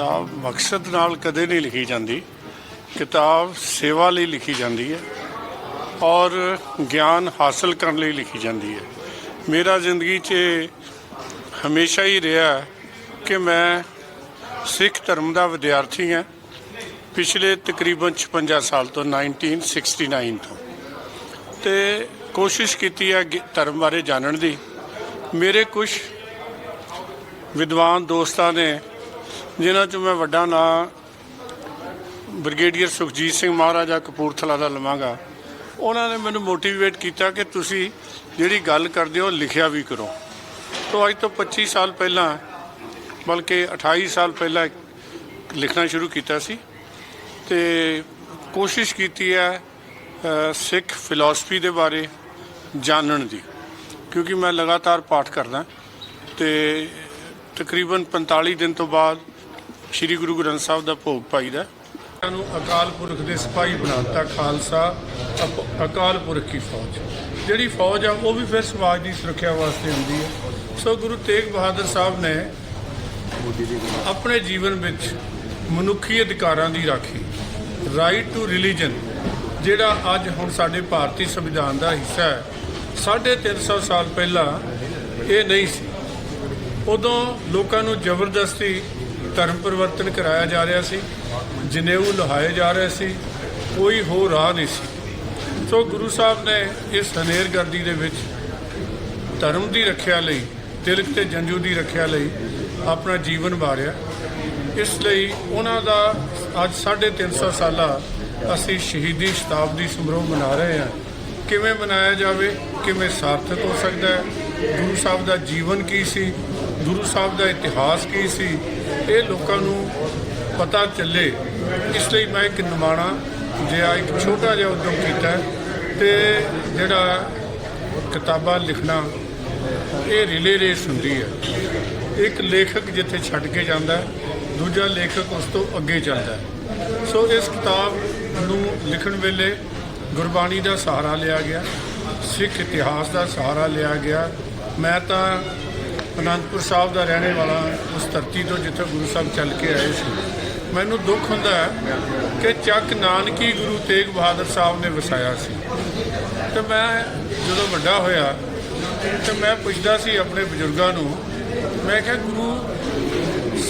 ਕਿਤਾਬ ਮਕਸਦ ਨਾਲ ਕਦੇ ਨਹੀਂ ਲਿਖੀ ਜਾਂਦੀ। ਕਿਤਾਬ ਸੇਵਾ ਲਈ ਲਿਖੀ ਜਾਂਦੀ ਹੈ ਔਰ ਗਿਆਨ ਹਾਸਲ ਕਰਨ ਲਈ ਲਿਖੀ ਜਾਂਦੀ ਹੈ। ਮੇਰਾ ਜ਼ਿੰਦਗੀ 'ਚ ਹਮੇਸ਼ਾ ਹੀ ਰਿਹਾ ਕਿ ਮੈਂ ਸਿੱਖ ਧਰਮ ਦਾ ਵਿਦਿਆਰਥੀ ਹਾਂ। ਪਿਛਲੇ ਤਕਰੀਬਨ 56 ਸਾਲ ਤੋਂ 1969 ਤੋਂ। ਤੇ ਕੋਸ਼ਿਸ਼ ਕੀਤੀ ਹੈ ਗਿ- ਧਰਮ ਬਾਰੇ ਜਾਣਨ ਦੀ। ਮੇਰੇ ਕੁਝ ਵਿਦਵਾਨ ਦੋਸਤਾਂ ਨੇ ਜਿਨ੍ਹਾਂ ਚੋਂ ਮੈਂ ਵੱਡਾ ਨਾਂ ਬ੍ਰਿਗੇਡੀਅਰ ਸੁਖਜੀਤ ਸਿੰਘ ਮਹਾਰਾਜਾ ਕਪੂਰਥਲਾ ਦਾ ਲਵਾਂਗਾ। ਉਹਨਾਂ ਨੇ ਮੈਨੂੰ ਮੋਟੀਵੇਟ ਕੀਤਾ ਕਿ ਤੁਸੀਂ ਜਿਹੜੀ ਗੱਲ ਕਰਦੇ ਹੋ, ਲਿਖਿਆ ਵੀ ਕਰੋ। ਤੋਂ ਅੱਜ ਤੋਂ 25 ਸਾਲ ਪਹਿਲਾਂ, ਬਲਕਿ 28 ਸਾਲ ਪਹਿਲਾਂ ਲਿਖਣਾ ਸ਼ੁਰੂ ਕੀਤਾ ਸੀ। ਤੇ ਕੋਸ਼ਿਸ਼ ਕੀਤੀ ਹੈ ਸਿੱਖ ਫਿਲਾਸਫੀ ਦੇ ਬਾਰੇ ਜਾਣਨ ਦੀ, ਕਿਉਂਕਿ ਮੈਂ ਲਗਾਤਾਰ ਪਾਠ ਕਰਦਾ। ਤੇ ਤਕਰੀਬਨ 45 ਦਿਨ ਤੋਂ ਬਾਅਦ ਸ੍ਰੀ ਗੁਰੂ ਗ੍ਰੰਥ ਸਾਹਿਬ ਦਾ ਭੋਗ ਪਾਈਦਾ ਨੂੰ ਅਕਾਲ ਪੁਰਖ ਦੇ ਸਿਪਾਹੀ ਬਣਾਤਾ ਖਾਲਸਾ, ਅਪ- ਅਕਾਲ ਪੁਰਖ ਕੀ ਫੌਜ। ਜਿਹੜੀ ਫੌਜ ਆ, ਉਹ ਵੀ ਫਿਰ ਸਮਾਜ ਦੀ ਸੁਰੱਖਿਆ ਵਾਸਤੇ ਹੁੰਦੀ ਹੈ। ਸੋ ਗੁਰੂ ਤੇਗ ਬਹਾਦਰ ਸਾਹਿਬ ਨੇ ਆਪਣੇ ਜੀਵਨ ਵਿੱਚ ਮਨੁੱਖੀ ਅਧਿਕਾਰਾਂ ਦੀ ਰਾਖੀ ਰਾਈਟ ਟੂ ਰਿਲੀਜਨ ਜਿਹੜਾ ਅੱਜ ਹੁਣ ਸਾਡੇ ਭਾਰਤੀ ਸੰਵਿਧਾਨ ਦਾ ਹਿੱਸਾ ਹੈ 350 ਸਾਲ ਪਹਿਲਾਂ ਇਹ ਨਹੀਂ ਸੀ। ਉਦੋਂ ਲੋਕਾਂ ਨੂੰ ਜ਼ਬਰਦਸਤੀ ਧਰਮ ਪਰਿਵਰਤਨ ਕਰਾਇਆ ਜਾ ਰਿਹਾ ਸੀ ਜਨੇਊ ਲਹਾਏ ਜਾ ਰਹੇ ਸੀ, ਕੋਈ ਹੋਰ ਰਾਹ ਨਹੀਂ ਸੀ। ਸੋ ਗੁਰੂ ਸਾਹਿਬ ਨੇ ਇਸ ਹਨੇਰਗਰਦੀ ਦੇ ਵਿੱਚ ਧਰਮ ਦੀ ਰੱਖਿਆ ਲਈ, ਤਿਲਕ ਤੇ ਜੰਜੂ ਦੀ ਰੱਖਿਆ ਲਈ ਆਪਣਾ ਜੀਵਨ ਵਾਰਿਆ। ਇਸ ਲਈ ਉਹਨਾਂ ਦਾ ਅੱਜ 350 ਸਾਲਾ ਅਸੀਂ ਸ਼ਹੀਦੀ ਸ਼ਤਾਬਦੀ ਸਮਾਰੋਹ ਮਨਾ ਰਹੇ ਹਾਂ। ਕਿਵੇਂ ਮਨਾਇਆ ਜਾਵੇ, ਕਿਵੇਂ ਸਾਰਥਕ ਹੋ ਸਕਦਾ ਹੈ, ਗੁਰੂ ਸਾਹਿਬ ਦਾ ਜੀਵਨ ਕੀ ਸੀ ਗੁਰੂ ਸਾਹਿਬ ਦਾ ਇਤਿਹਾਸ ਕੀ ਸੀ? ਇਹ ਲੋਕਾਂ ਨੂੰ ਪਤਾ ਚੱਲੇ। ਇਸ ਲਈ ਮੈਂ ਇੱਕ ਨਿਮਾਣਾ ਜਿਹਾ, ਇੱਕ ਛੋਟਾ ਜਿਹਾ ਉਦਮ ਕੀਤਾ ਹੈ ਤੇ ਜਿਹੜਾ ਕਿਤਾਬਾਂ ਲਿਖਣਾ, ਇਹ ਰਿਲੇ ਰੇਸ ਹੁੰਦੀ ਹੈ। ਇੱਕ ਲੇਖਕ ਜਿੱਥੇ ਛੱਡ ਕੇ ਜਾਂਦਾ ਦੂਜਾ ਲੇਖਕ ਉਸ ਤੋਂ ਅੱਗੇ ਚੱਲਦਾ ਸੋ ਇਸ ਕਿਤਾਬ ਨੂੰ ਲਿਖਣ ਵੇਲੇ ਗੁਰਬਾਣੀ ਦਾ ਸਹਾਰਾ ਲਿਆ ਗਿਆ, ਸਿੱਖ ਇਤਿਹਾਸ ਦਾ ਸਹਾਰਾ ਲਿਆ ਗਿਆ। ਮੈਂ ਤਾਂ ਅਨੰਦਪੁਰ ਸਾਹਿਬ ਦਾ ਰਹਿਣੇ ਵਾਲਾ ਉਸ ਧਰਤੀ ਤੋਂ ਜਿੱਥੇ ਗੁਰੂ ਸਾਹਿਬ ਚੱਲ ਕੇ ਆਏ ਸੀ। ਮੈਨੂੰ ਦੁੱਖ ਹੁੰਦਾ ਹੈ ਕਿ ਚੱਕ ਨਾਨਕੀ ਗੁਰੂ ਤੇਗ ਬਹਾਦਰ ਸਾਹਿਬ ਨੇ ਵਸਾਇਆ ਸੀ। ਤੇ ਮੈਂ ਜਦੋਂ ਵੱਡਾ ਹੋਇਆ, ਤੇ ਮੈਂ ਪੁੱਛਦਾ ਸੀ ਆਪਣੇ ਬਜ਼ੁਰਗਾਂ ਨੂੰ, ਮੈਂ ਕਿਹਾ, ਗੁਰੂ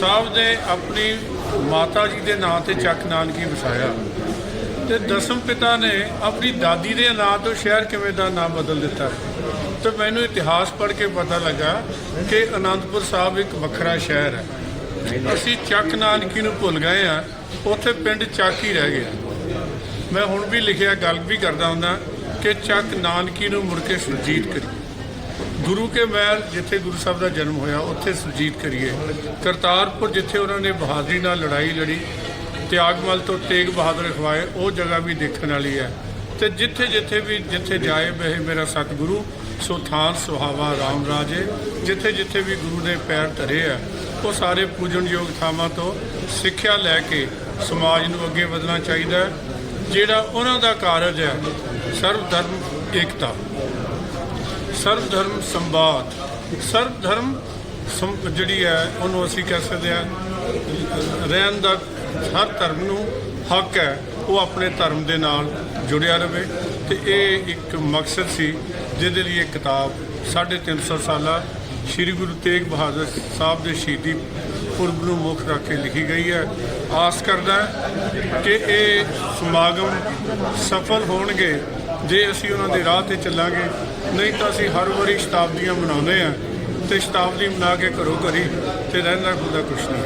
ਸਾਹਿਬ ਨੇ ਆਪਣੀ ਮਾਤਾ ਜੀ ਦੇ ਨਾਂ ਤੇ ਚੱਕ ਨਾਨਕੀ ਵਸਾਇਆ। ਤੇ ਦਸਮ ਪਿਤਾ ਨੇ ਆਪਣੀ ਦਾਦੀ ਦੇ ਨਾਂ ਤੋਂ ਸ਼ਹਿਰ ਕਿਵੇਂ ਦਾ ਨਾਮ ਬਦਲ ਦਿੱਤਾ? ਤੇ ਮੈਨੂੰ ਇਤਿਹਾਸ ਪੜ੍ਹ ਕੇ ਪਤਾ ਲੱਗਾ ਕਿ ਆਨੰਦਪੁਰ ਸਾਹਿਬ ਇੱਕ ਵੱਖਰਾ ਸ਼ਹਿਰ ਹੈ। ਅਸੀਂ ਚੱਕ ਨਾਨਕੀ ਨੂੰ ਭੁੱਲ ਗਏ ਆ ਉੱਥੇ ਪਿੰਡ ਚੱਕ ਹੀ ਰਹਿ ਗਿਆ। ਮੈਂ ਹੁਣ ਵੀ ਲਿਖਿਆ, ਗੱਲ ਵੀ ਕਰਦਾ ਹੁੰਦਾ ਕਿ ਚੱਕ ਨਾਨਕੀ ਨੂੰ ਮੁੜ ਕੇ ਸੁਰਜੀਤ ਕਰੀਏ। ਗੁਰੂ ਕੇ ਮਹਿਲ ਜਿੱਥੇ ਗੁਰੂ ਸਾਹਿਬ ਦਾ ਜਨਮ ਹੋਇਆ, ਉੱਥੇ ਸੁਰਜੀਤ ਕਰੀਏ। ਕਰਤਾਰਪੁਰ ਜਿੱਥੇ ਉਹਨਾਂ ਨੇ ਬਹਾਦਰੀ ਨਾਲ ਲੜਾਈ ਲੜੀ, ਤਿਆਗਮਲ ਤੋਂ ਤੇਗ ਬਹਾਦਰ ਅਖਵਾਏ ਉਹ ਜਗ੍ਹਾ ਵੀ ਦੇਖਣ ਵਾਲੀ ਹੈ। ਤੇ ਜਿੱਥੇ ਜਿੱਥੇ ਵੀ ਜਿੱਥੇ ਜਾਏ ਬਹਿ ਮੇਰਾ ਸਤਿਗੁਰੂ ਸੋ ਥਾਨ ਸੁਹਾਵਾ ਰਾਮ ਰਾਜੇ, ਜਿੱਥੇ ਜਿੱਥੇ ਵੀ ਗੁਰੂ ਦੇ ਪੈਰ ਧਰੇ ਆ, ਉਹ ਸਾਰੇ ਪੂਜਣਯੋਗ ਥਾਵਾਂ ਤੋਂ ਸਿੱਖਿਆ ਲੈ ਕੇ ਸਮਾਜ ਨੂੰ ਅੱਗੇ ਵਧਣਾ ਚਾਹੀਦਾ ਜਿਹੜਾ ਉਹਨਾਂ ਦਾ ਕਾਰਜ ਹੈ, ਸਰਵ ਧਰਮ, ਏਕਤਾ। ਸਰਵ ਧਰਮ, ਸੰਵਾਦ। ਸਰਵ ਧਰਮ ਸੰ- ਜਿਹੜੀ ਹੈ, ਉਹਨੂੰ ਅਸੀਂ ਕਹਿ ਸਕਦੇ ਹਾਂ, ਰਹਿਣ ਦਾ ਹਰ ਧਰਮ ਨੂੰ ਹੱਕ ਹੈ, ਉਹ ਆਪਣੇ ਧਰਮ ਦੇ ਨਾਲ ਜੁੜਿਆ ਰਹੇ। ਤੇ ਇਹ ਇੱਕ ਮਕਸਦ ਸੀ ਜਿਹਦੇ ਲਈ ਇਹ ਕਿਤਾਬ 350 ਸਾਲਾ ਸ੍ਰੀ ਗੁਰੂ ਤੇਗ ਬਹਾਦਰ ਸਾਹਿਬ ਦੇ ਸ਼ਹੀਦੀ ਪੁਰਬ ਨੂੰ ਮੁੱਖ ਰੱਖ ਕੇ ਲਿਖੀ ਗਈ ਹੈ। ਆਸ ਕਰਦਾ ਕਿ ਇਹ ਸਮਾਗਮ ਸਫਲ ਹੋਣਗੇ। ਜੇ ਅਸੀਂ ਉਹਨਾਂ ਦੇ ਰਾਹ ਤੇ ਚੱਲਾਂਗੇ, ਨਹੀਂ ਤਾਂ ਅਸੀਂ ਹਰ ਵਾਰੀ ਸ਼ਤਾਬਦੀਆਂ ਮਨਾਉਂਦੇ ਆ ਤੇ ਸ਼ਤਾਬਦੀ ਮਨਾ ਕੇ ਘਰੋਂ ਘਰੀ ਤੇ ਰਹਿੰਦਾ ਖੁਦਾ ਕੁਛ ਨਹੀਂ।